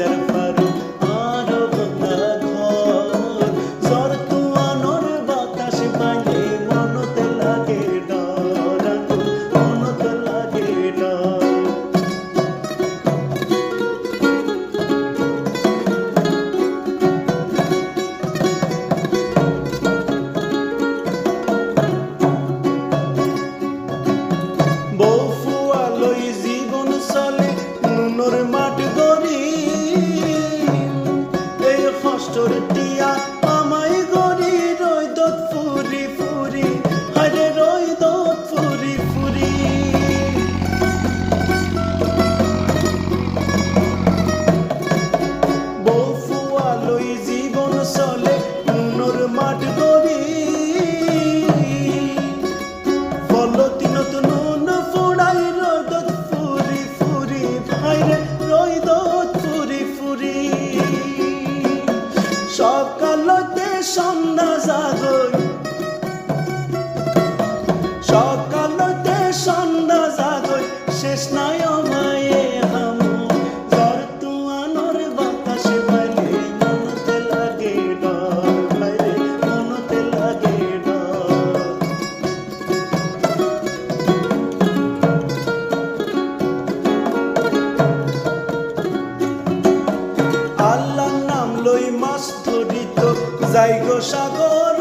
that চরটিয়া না জাগই সকালতে সন্ধ্যা জাগই শেষ নাই অমায়ে হামো জ্বর তুয়ানোর বাতাসে বাইরে, মনতে লাগে ডর। বাইরে লাগে ডর। যাই গো সাগর।